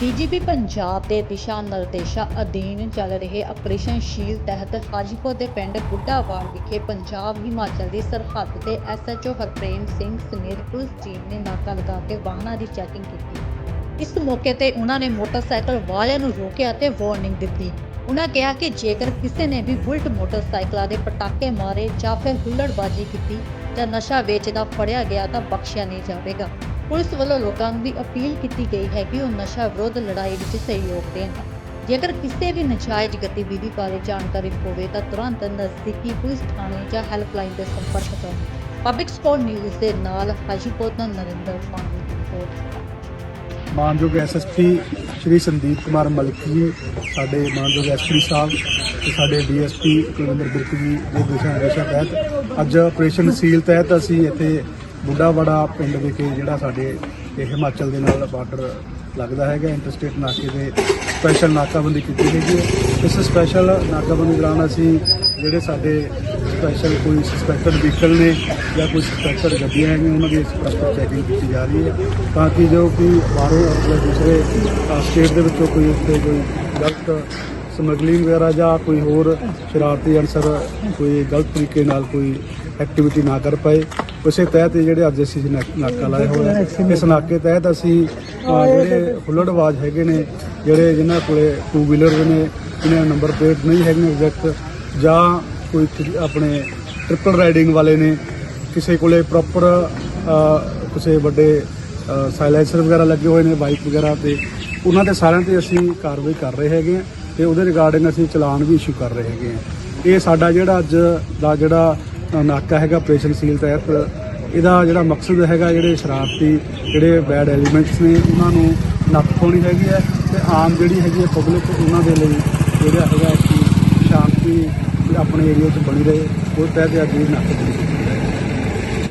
DGP Punjab ਦੇ ਦਿਸ਼ਾ ਨਿਰਦੇਸ਼ਾਂ ਅਧੀਨ ਚੱਲ ਰਹੇ ਆਪਰੇਸ਼ਨ ਸ਼ੀਲ ਤਹਿਤ ਹਾਜੀਪੁਰ ਦੇ ਪਿੰਡ ਬੁੱਢਾਵਾਲ ਵਿਖੇ ਪੰਜਾਬ ਹਿਮਾਚਲ ਦੀ ਸਰਹੱਦ ਤੇ ਐਸਐਚਓ ਹਰਪ੍ਰੇਮ ਸਿੰਘ ਸਮੇਤ ਪੁਲਿਸ ਟੀਮ ਨੇ ਨਾਕਾ ਲਗਾ ਕੇ ਵਾਹਨਾਂ ਦੀ ਚੈਕਿੰਗ ਕੀਤੀ। ਇਸ ਮੌਕੇ ਤੇ ਉਹਨਾਂ ਨੇ ਮੋਟਰਸਾਈਕਲ ਵਾਲਿਆਂ ਨੂੰ ਰੋਕਿਆ ਤੇ ਵਾਰਨਿੰਗ ਦਿੱਤੀ। ਉਹਨਾਂ ਕਿਹਾ ਕਿ ਜੇਕਰ ਕਿਸੇ ਨੇ ਵੀ ਬੁਲਟ ਮੋਟਰਸਾਈਕਲਾਂ ਦੇ ਪਟਾਕੇ ਮਾਰੇ ਜਾਂ ਫਿਰ ਹੁੱਲੜਬਾਜ਼ੀ ਕੀਤੀ ਜਾਂ ਨਸ਼ਾ ਵੇਚਦਾ ਫੜਿਆ ਗਿਆ ਤਾਂ ਬਖਸ਼ਿਆ ਨਹੀਂ ਜਾਵੇਗਾ। ਪੁਲਿਸ ਵੱਲੋਂ ਲੋਕਾਂ ਨੂੰ ਵੀ ਅਪੀਲ ਕੀਤੀ ਗਈ ਹੈ ਕਿ ਉਹ ਨਸ਼ਾ ਵਿਰੋਧ ਲੜਾਈ ਵਿੱਚ ਸਹਿਯੋਗ ਦੇਣ। ਜੇਕਰ ਕਿਸੇ ਵੀ ਨਜਾਇਜ਼ ਗਤੀਵਿਧੀ ਬਾਰੇ ਜਾਣਕਾਰੀ ਹੋਵੇ ਤਾਂ ਤੁਰੰਤ ਨਜ਼ਦੀਕੀ ਪੁਲਿਸ ਥਾਣੇ ਜਾਂ ਹੈਲਪਲਾਈਨ ਤੇ ਸੰਪਰਕ ਕਰੋ। ਪਬਲਿਕ ਸਪੋਰਟ ਨਿਊਜ਼ ਦੇ ਨਾਲ ਹਾਜੀਪੁਰ ਤੋਂ ਨਰਿੰਦਰ ਪਾਂਡੇ ਦੀ ਰਿਪੋਰਟ। ਮਾਨਯੋਗ ਐਸਐਸਪੀ ਸ਼੍ਰੀ ਸੰਦੀਪ ਕੁਮਾਰ ਮਲਿਕ ਜੀ, ਸਾਡੇ ਮਾਨਯੋਗ ਐਸਪੀ ਸਾਹਿਬ ਤੇ ਸਾਡੇ ਡੀਐਸਪੀ ਕੁਲਵਿੰਦਰ ਬਿਰਕ ਜੀ ਦੇ ਦਿਸ਼ਾ ਨਿਰਦੇਸ਼ਾਂ ਤਹਿਤ ਅੱਜ ਆਪਰੇਸ਼ਨ ਸੀਲ ਤਹਿਤ ਅਸੀਂ ਇੱਥੇ ਬੁੱਢਾ ਬੁੱਢਾਵੜਾ ਪਿੰਡ ਵਿਖੇ ਜਿਹੜਾ ਸਾਡੇ ਇਹ ਹਿਮਾਚਲ ਦੇ ਨਾਲ ਬਾਰਡਰ ਲੱਗਦਾ ਹੈਗਾ ਇੰਟਰਸਟੇਟ ਨਾਕੇ ਦੇ ਸਪੈਸ਼ਲ ਨਾਕਾਬੰਦੀ ਕੀਤੀ ਹੈਗੀ ਹੈ। ਇਸ ਸਪੈਸ਼ਲ ਨਾਕਾਬੰਦੀ ਦੌਰਾਨ ਅਸੀਂ ਜਿਹੜੇ ਸਾਡੇ ਸਪੈਸ਼ਲ ਕੋਈ ਸਸਪੈਕਟਡ ਵਹੀਕਲ ਨੇ ਜਾਂ ਕੋਈ ਸਸਪੈਕਟਡ ਗੱਡੀਆਂ ਹੈਗੀਆਂ, ਉਹਨਾਂ ਦੀ ਸਪੈਸ਼ਲ ਚੈਕਿੰਗ ਕੀਤੀ ਜਾ ਰਹੀ ਹੈ। ਤਾਂ ਕਿ ਜੋ ਕਿ ਬਾਹਰੋਂ ਜਾਂ ਦੂਸਰੇ ਸਟੇਟ ਦੇ ਵਿੱਚੋਂ ਕੋਈ ਉੱਤੇ ਕੋਈ ਗਲਤ ਸਮਗਲਿੰਗ ਵਗੈਰਾ ਜਾਂ ਕੋਈ ਹੋਰ ਸ਼ਰਾਰਤੀ ਅਨਸਰ ਕੋਈ ਗਲਤ ਤਰੀਕੇ ਨਾਲ ਕੋਈ ਐਕਟੀਵਿਟੀ ਨਾ ਕਰ ਪਾਏ ਉਸੇ ਤਹਿਤ ਇਹ ਜਿਹੜੇ ਅੱਜ ਅਸੀਂ ਨਾ- ਨਾਕਾ ਲਾਇਆ ਹੋਇਆ ਹੈ। ਇਸ ਨਾਕੇ ਤਹਿਤ ਅਸੀਂ ਅਹ, ਜਿਹੜੇ ਹੁੱਲੜਬਾਜ਼ ਹੈਗੇ ਨੇ ਜਿਹੜੇ ਜਿਨ੍ਹਾਂ ਕੋਲੇ ਟੂ ਵੀਲਰ ਨੇ ਜਿਨ੍ਹਾਂ ਨੰਬਰ ਪਲੇਟ ਨਹੀਂ ਹੈਗੀਆਂ ਐਗਜ਼ੈਕਟ ਜਾਂ ਕੋਈ ਥਰੀ- ਆਪਣੇ ਟ੍ਰਿਪਲ ਰਾਈਡਿੰਗ ਵਾਲੇ ਨੇ ਕਿਸੇ ਕੋਲੇ ਪ੍ਰੋਪਰ ਕਿਸੇ ਵੱਡੇ ਸਾਇਲੈਂਸਰ ਵਗੈਰਾ ਲੱਗੇ ਹੋਏ ਨੇ ਬਾਈਕ ਵਗੈਰਾ ਤੇ ਉਹਨਾਂ ਦੇ ਸਾਰਿਆਂ ਤੇ ਅਸੀਂ ਕਾਰਵਾਈ ਕਰ ਰਹੇ ਹੈਗੇ ਹਾਂ ਤੇ ਉਹਦੇ ਰਿਗਾਰਡਿੰਗ ਅਸੀਂ ਚਲਾਨ ਵੀ ਇਸ਼ੂ ਕਰ ਰਹੇ ਹੈਗੇ ਹਾਂ ਇਹ ਸਾਡਾ ਜਿਹੜਾ ਅੱਜ ਦਾ ਜਿਹੜਾ ਨਾਕਾ ਹੈਗਾ ਆਪਰੇਸ਼ਨ ਸੀਲ ਤਹਿਤ। ਇਹਦਾ ਜਿਹੜਾ ਮਕਸਦ ਹੈਗਾ, ਜਿਹੜੇ ਸ਼ਰਾਰਤੀ ਜਿਹੜੇ ਬੈਡ ਐਲੀਮੈਂਟਸ ਨੇ, ਉਹਨਾਂ ਨੂੰ ਨੱਥ ਪਾਉਣੀ ਹੈਗੀ ਹੈ ਤੇ ਆਮ ਜਿਹੜੀ ਹੈਗੀ ਹੈ ਪਬਲਿਕ ਉਹਨਾਂ ਦੇ ਲਈ ਜਿਹੜਾ ਹੈਗਾ ਕਿ ਸ਼ਾਂਤੀ ਆਪਣੇ ਏਰੀਆ 'ਚ ਬਣੀ ਰਹੇ ਉਹ ਤਹਿਤ ਅੱਜ ਇਹ ਨਾਕਾਬੰਦੀ ਕੀਤੀ